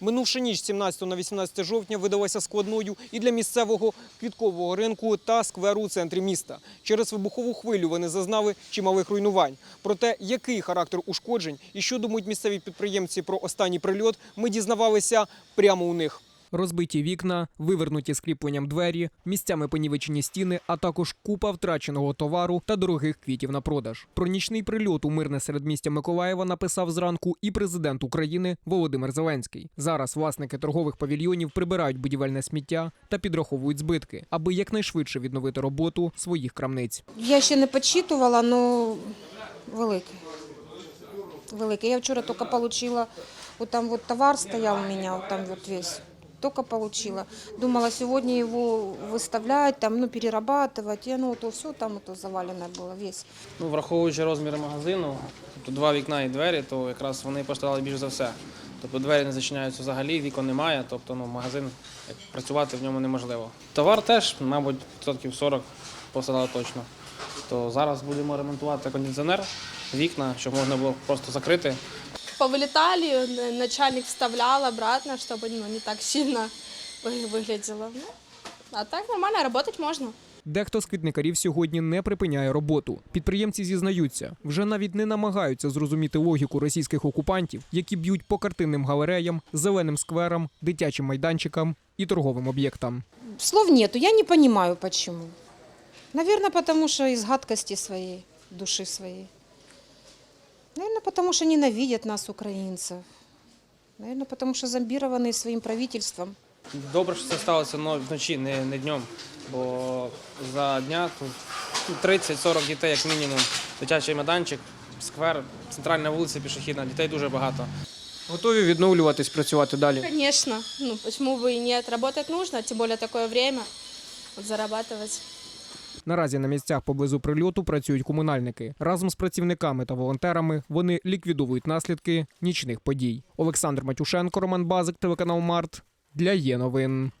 Минувши ніч 17 на 18 жовтня видалася складною і для місцевого квіткового ринку та скверу у центрі міста. Через вибухову хвилю вони зазнали чималих руйнувань. Про те, який характер ушкоджень і що думають місцеві підприємці про останній прильот, ми дізнавалися прямо у них. Розбиті вікна, вивернуті скліпленням двері, місцями понівечені стіни, а також купа втраченого товару та дорогих квітів на продаж. Про нічний прильот у мирне середмістя Миколаєва написав зранку і президент України Володимир Зеленський. Зараз власники торгових павільйонів прибирають будівельне сміття та підраховують збитки, аби якнайшвидше відновити роботу своїх крамниць. Я ще не підсчитувала, але великий. Великий. Я вчора тільки отримала, вот там вот товар стояв у мене, вот там вот весь Только получила. Думала, сегодня его выставлять, там, ну, перерабатывать. И, ну, то все там то заваленное было весь. Ну, враховуючи розміри магазину, тобто два вікна і двері, то якраз вони пострадали більш за все. Тобто двері не зачиняються взагалі, вікон немає, тобто ну, магазин як, працювати в ньому неможливо. Товар теж, мабуть, відсотків 40 пострадало точно. То зараз будемо ремонтувати кондиціонер, вікна, щоб можна було просто закрити. Повылетали, н- начальник вставлял обратно, чтобы ну, не так сильно вы- выглядело. Ну, а так нормально, работать можно. Дехто з квітникарів сьогодні не припиняє роботу. Підприємці зізнаються, вже навіть не намагаються зрозуміти логіку російських окупантів, які б'ють по картинним галереям, зеленим скверам, дитячим майданчикам і торговим об'єктам. Слов нету, я не понимаю, почему. Наверное, потому что из гадкости своей, души своей. Наверное, потому что ненавидят нас, украинцев. Наверное, потому что зомбированные своим правительством. Добре, що це сталося но- вночі, не, не днем, бо за дня тут ну, 30-40 дітей, як мінімум, дитячий майданчик, сквер, центральна вулиця пішохідна, дітей дуже багато. Готові відновлюватись, працювати далі. Конечно, ну почему бы и нет, работать нужно, тем более такое время, вот зарабатывать. Наразі на місцях поблизу прильоту працюють комунальники. Разом з працівниками та волонтерами вони ліквідовують наслідки нічних подій. Олександр Матюшенко, Роман Базик, телеканал Март для є новин.